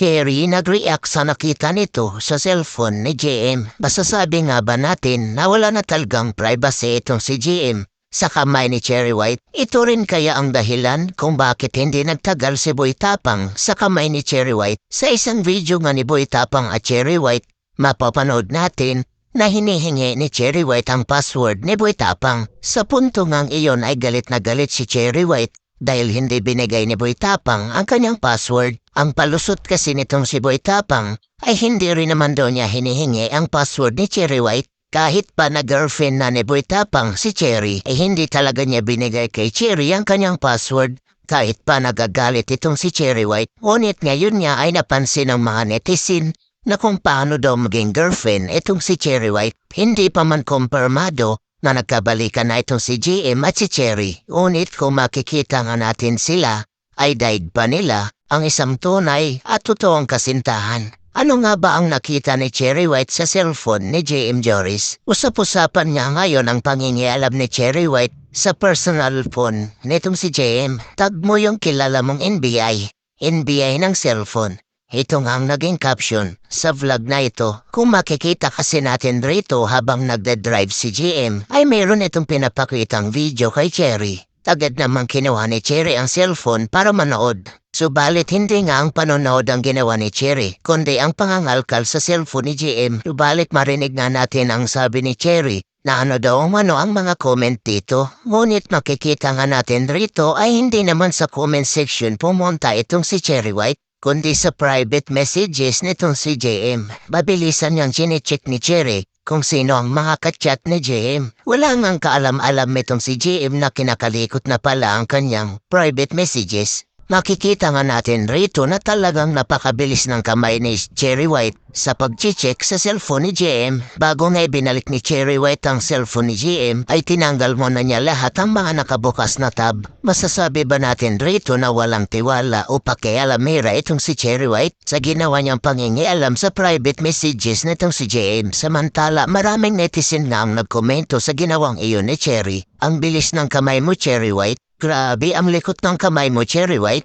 Cherry nag-react sa nakita nito sa cellphone ni JM. Masasabi nga ba natin na wala na talagang privacy itong si JM sa kamay ni Cherry White? Ito rin kaya ang dahilan kung bakit hindi nagtagal si Boy Tapang sa kamay ni Cherry White. Sa isang video nga ni Boy Tapang at Cherry White, mapapanood natin na hinihingi ni Cherry White ang password ni Boy Tapang. Sa punto ngang iyon ay galit na galit si Cherry White dahil hindi binigay ni Boy Tapang ang kanyang password. Ang palusot kasi nitong si Boy Tapang ay hindi rin naman daw niya hinihingi ang password ni Cherry White kahit pa na girlfriend na ni Boy Tapang si Cherry ay hindi talaga niya binigay kay Cherry ang kanyang password kahit pa nagagalit itong si Cherry White. Ngunit ngayon niya ay napansin ng mga netizen na kung paano daw maging girlfriend itong si Cherry White. Hindi pa man kumpirmado na nagkabalikan na itong si GM at si Cherry. Ngunit kung makikita nga natin sila, ay daig pa nila ang isang tunay at totoong kasintahan. Ano nga ba ang nakita ni Cherry White sa cellphone ni JM Joris? Usap-usapan niya ngayon ang pangingialam ni Cherry White sa personal phone nitong si JM. Tag mo yung kilala mong NBI. NBI ng cellphone. Ito nga ang naging caption sa vlog na ito. Kung makikita kasi natin rito habang nagde-drive si GM, ay mayroon itong pinapakitang video kay Cherry. Agad namang kinuha ni Cherry ang cellphone para manood. Subalit hindi nga ang panonood ang ginawa ni Cherry, kundi ang pangangalkal sa cellphone ni GM. Subalit marinig nga natin ang sabi ni Cherry na ano daw umano ang mga comment dito. Ngunit makikita nga natin rito ay hindi naman sa comment section pumunta itong si Cherry White kundi sa private messages nitong si JM. Mabilisan niyang chinecheck ni Cherry kung sino ang mga kachat ni JM. Wala ngang kaalam-alam itong si JM na kinakalikot na pala ang kanyang private messages. Makikita nga natin rito na talagang napakabilis ng kamay ni Cherry White sa pag-check sa cellphone ni JM. Bago nga ibinalik ni Cherry White ang cellphone ni JM, ay tinanggal mo na niya lahat ang mga nakabukas na tab. Masasabi ba natin rito na walang tiwala o pakialamera itong si Cherry White sa ginawa niyang pangingialam sa private messages nitong si JM? Samantala, maraming netizen nga ang nagkomento sa ginawang iyon ni Cherry. Ang bilis ng kamay mo, Cherry White. Grabe, ang likot ng kamay mo, Cherry White.